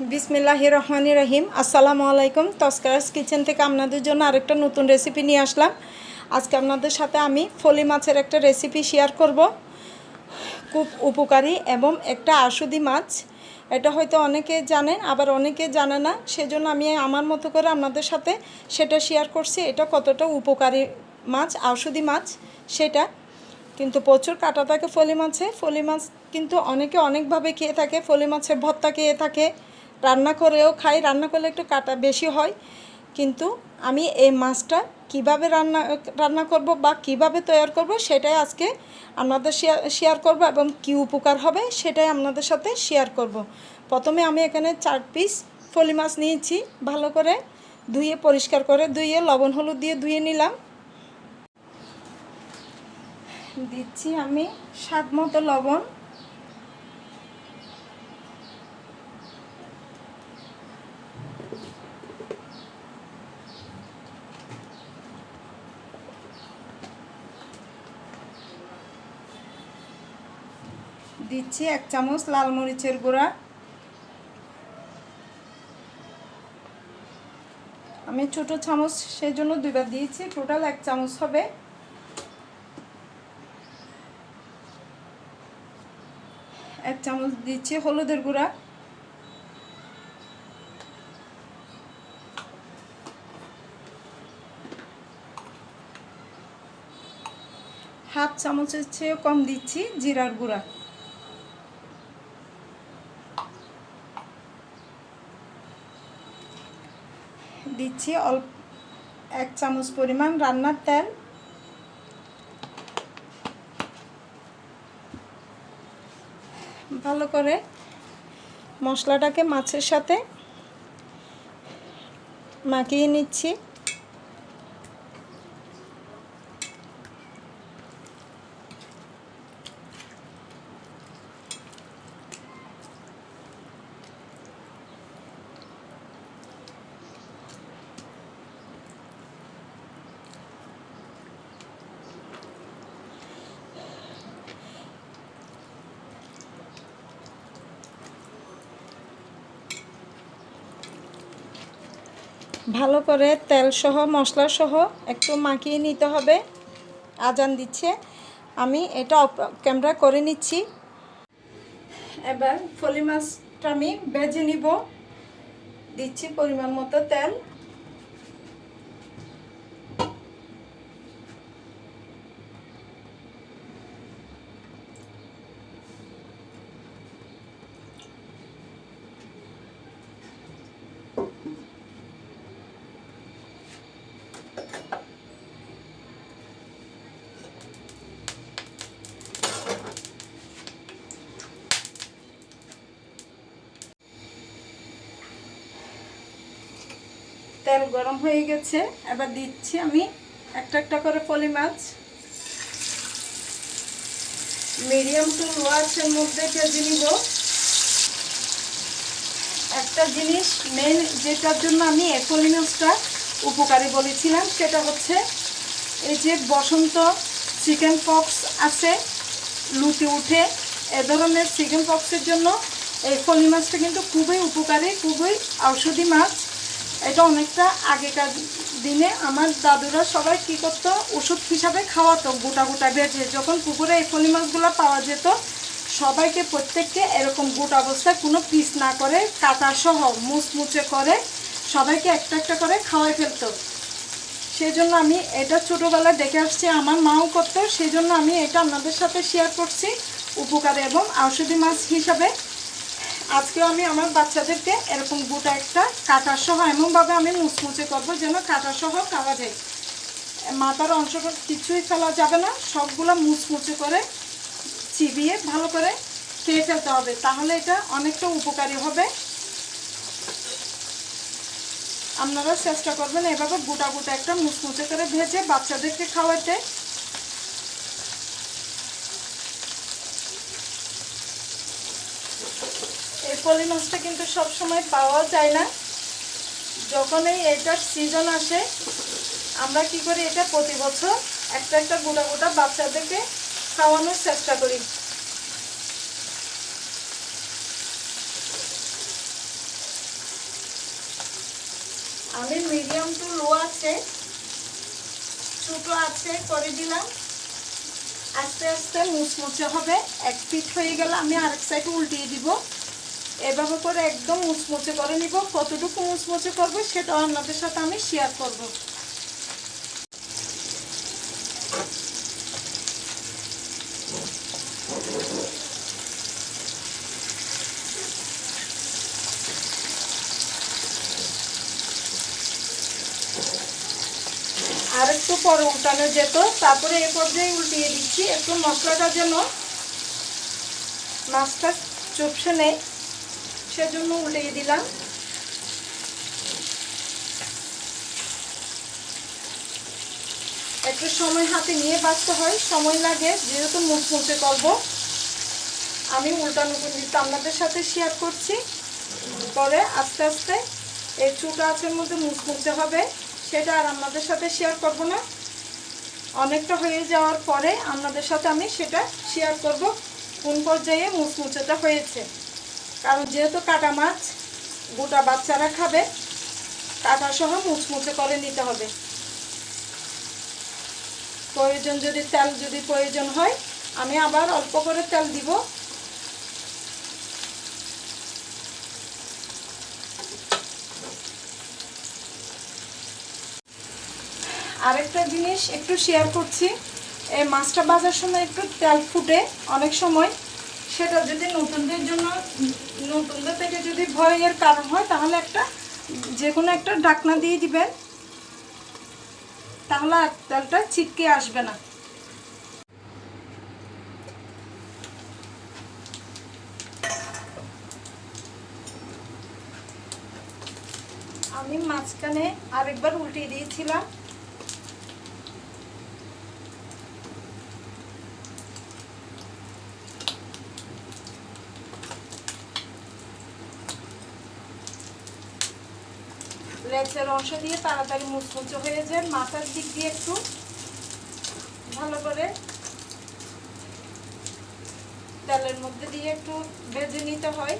বিসমিল্লাহ রহমানি রহিম। আসসালামু আলাইকুম। তস্করাস কিচেন থেকে আপনাদের জন্য আরেকটা নতুন রেসিপি নিয়ে আসলাম। আজকে আপনাদের সাথে আমি ফলি মাছের একটা রেসিপি শেয়ার করব। খুব উপকারী এবং একটা আশুদি মাছ। এটা হয়তো অনেকে জানেন, আবার অনেকে জানে না। সেজন্য আমি আমার মতো করে আপনাদের সাথে সেটা শেয়ার করছি। এটা কতটা উপকারী মাছ, ঔষধি মাছ সেটা। কিন্তু প্রচুর কাটা থাকে ফলি মাছে। ফলি মাছ কিন্তু অনেকে অনেকভাবে খেয়ে থাকে। ফলি মাছের ভর্তা খেয়ে থাকে। রান্না করেও খাই, রান্না করলে একটু কাটা বেশি হয়। কিন্তু আমি এই মাছটা কীভাবে রান্না রান্না করব বা কীভাবে তৈরি করব সেটাই আজকে আপনাদের শেয়ার শেয়ার করব এবং কি উপকার হবে সেটাই আপনাদের সাথে শেয়ার করব। প্রথমে আমি এখানে চার পিস ফলি মাছ নিয়েছি, ভালো করে ধুয়ে, পরিষ্কার করে ধুয়ে, লবণ, হলুদ দিয়ে ধুয়ে নিলাম। দিচ্ছি আমি স্বাদ মতো লবণ। দিচ্ছি এক চামচ লাল মরিচের গুঁড়া। আমি ছোট চামচ সেই জন্য দুইবার দিয়েছি, টোটাল এক চামচ হবে। এক চামচ দিচ্ছি হলুদের গুঁড়া। হাফ চামচের চেয়েও কম দিচ্ছি জিরার গুঁড়া। দিচ্ছি অল্প এক চামচ পরিমাণ রান্নার তেল। ভালো করে মশলাটাকে মাছের সাথে মাখিয়ে নিচ্ছি। ভালো করে তেল সহ, মশলা সহ একটু মাখিয়ে নিতে হবে। আজান দিচ্ছে। আমি এটা ক্যামেরা করে নিচ্ছি। এবার ফলি মাছটা আমি ভেজে নিব। দিচ্ছি পরিমাণ মতো তেল। তেল গরম হয়ে গেছে। এবার দিচ্ছি আমি একটা একটা করে পলি মাছ। মিডিয়াম টু লো আঁচের মধ্যে ভেজে নিব। একটা জিনিস মেন যেটার জন্য আমি এই পলি মাছটা উপকারী বলেছিলাম, সেটা হচ্ছে এই যে বসন্ত চিকেন পক্স আছে লুটে উঠে, এ ধরনের চিকেন পক্সের জন্য এই ফলি মাছটা কিন্তু খুবই উপকারী, খুবই ঔষধি মাছ। এটা অনেকটা আগেকার দিনে আমার দাদুরা সবাই কী করতো, ওষুধ হিসাবে খাওয়াতো, গোটা গোটা ভেজে। যখন পুকুরে এই ফলি মাছগুলো পাওয়া যেত, সবাইকে প্রত্যেককে এরকম গোটা অবস্থায় কোনো পিস না করে কাটা সহ মুচমুচে করে সবাইকে একটা একটা করে খাওয়াই ফেলতো। সেই জন্য আমি এটা ছোটোবেলায় দেখে আসছি, আমার মাও করতো সেই জন্য আমি এটা আপনাদের সাথে শেয়ার করছি উপকার এবং ঔষধি মাছ হিসাবে। আজকেও আমি আমার বাচ্চাদেরকে এরকম গোটা একটা কাটা সহ, এমনভাবে আমি মুচমুচে করব যেন কাটা সহ খাওয়া যায়। মাথার অংশটা কিছুই ফেলা যাবে না, সবগুলো মুচমুচে করে চিবিয়ে ভালো করে খেয়ে ফেলতে হবে, তাহলে এটা অনেকটা উপকারী হবে। আপনারা চেষ্টা করবেন এভাবে গোটা গোটা একটা মুচমুচে করে ভেজে বাচ্চাদেরকে খাওয়াতে। পলি মাছটা কিন্তু সব সময় পাওয়া যায় না। যখনই এটার সিজন আসে, আমরা কি করি, এটা প্রতি বছর একটা একটা গোটা গোটা বাচ্চাদেরকে খাওয়ানোর চেষ্টা করি। আমি মিডিয়াম টু লো আছে, ছোটো আছে, করে দিলাম। আস্তে আস্তে মুচমুচে হবে, এক পিঠ হয়ে গেলে আমি আরেক সাইড উল্টিয়ে দিব। এভাবে করে একদম মুচমুচে করে নিব। কতটুকু মুচমুচে করব সেটা আপনাদের সাথে আমি শেয়ার করব। আর একটু পরে উল্টানো যেত, তারপরে এ পর্যায়ে উল্টিয়ে দিচ্ছি। একটু মশলাটা যেন মাছটা চুপসে নেই। সেজন্য উল্টিয়ে দিলাম। একটু সময় হাতে নিয়ে বাঁচতে হয়, সময় লাগে, যেহেতু মুচমুচে করব। আমি উল্টানো কিন্তু আপনাদের সাথে শেয়ার করছি। পরে আস্তে আস্তে এই চুটা আছের মধ্যে মুচমুচে হবে, সেটা আর আপনাদের সাথে শেয়ার করব না। অনেকটা হয়ে যাওয়ার পরে আপনাদের সাথে আমি সেটা শেয়ার করব, কোন পর্যায়ে মুচমুচেটা হয়েছে। কারণ যেহেতু কাটা মাছ, গোটা বাচ্চারা খাবে, কাটা সহ মুচমুচে করে নিতে হবে। প্রয়োজন যদি তেল যদি প্রয়োজন হয়, আমি আবার অল্প করে তেল দিব। আরেকটা জিনিস একটু শেয়ার করছি, এই মাছটা বাজার সময় একটু তেল ফুটে অনেক সময় সেটা যদি নতুনদের জন্য, নতুনদের থেকে যদি ভয়ের কারণ হয়, তাহলে একটা, যে কোনো একটা ডাকনা দিয়ে দিবেন। তাহলে তেলটা ছিটকে আসবে না। আমি মাঝখানে আরেকবার উল্টিয়ে দিয়েছিলাম। লেচের অংশ দিয়ে তাড়াতাড়ি মুচমুচে হয়ে যায়। মাথার দিক দিয়ে একটু ভালো করে তেলের মধ্যে দিয়ে একটু ভেজে নিতে হয়।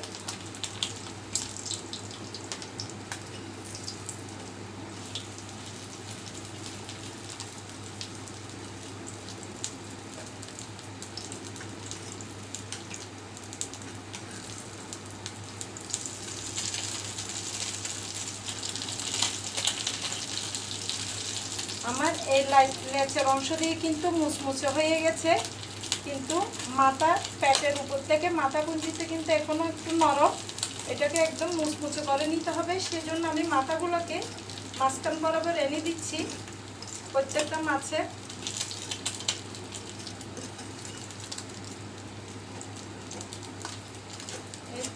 আমার এই লেচের অংশ দিয়ে কিন্তু মুচমুচে হয়ে গেছে। কিন্তু মাথা প্যাটের উপর থেকে, মাথা কুঞ্চিতে কিন্তু এখনও একটু নরম। এটাকে একদম মুচমুচে করে নিতে হবে। সেজন্য আমি মাথাগুলোকে মাঝখান বরাবর এনে দিচ্ছি প্রত্যেকটা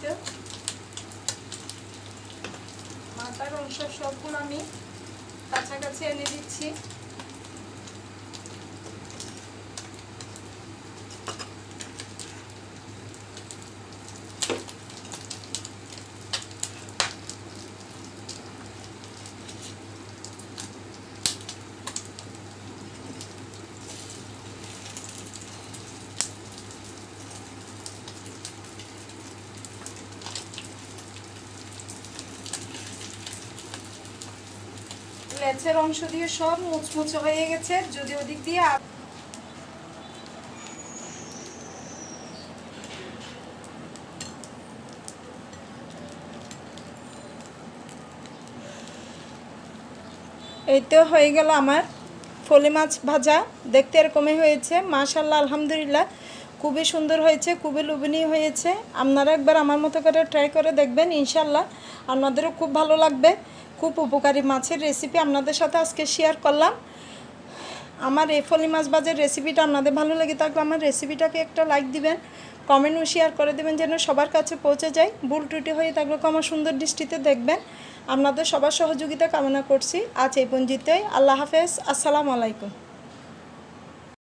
তো। মাথার অংশ সবগুলো আমি কাছাকাছি এনে দিচ্ছি। লেচের অংশ দিয়ে সব মুচমুচে হয়ে গেছে, যদি ওদিক দিয়ে এই তো হয়ে গেল আমার ফলি মাছ ভাজা। দেখতে এরকমই হয়েছে মাশাল্লাহ আলহামদুলিল্লাহ। খুবই সুন্দর হয়েছে, খুবই লুবিনী হয়েছে। আপনারা একবার আমার মতো করে ট্রাই করে দেখবেন ইনশাল্লাহ আপনাদেরও খুব ভালো লাগবে। খুব উপকারী মাছের রেসিপি আপনাদের সাথে আজকে শেয়ার করলাম। আমার এই ফলি মাছ বাজার রেসিপিটা আপনাদের ভালো লেগে থাকলে আমার রেসিপিটাকে একটা লাইক দিবেন কমেন্টও শেয়ার করে দেবেন যেন সবার কাছে পৌঁছে যায়। ভুল টুটি হয়ে থাকলে আমার সুন্দর দৃষ্টিতে দেখবেন। আপনাদের সবার সহযোগিতা কামনা করছি। আজ এই পঞ্জিতে আল্লাহ হাফেজ। আসসালামু আলাইকুম।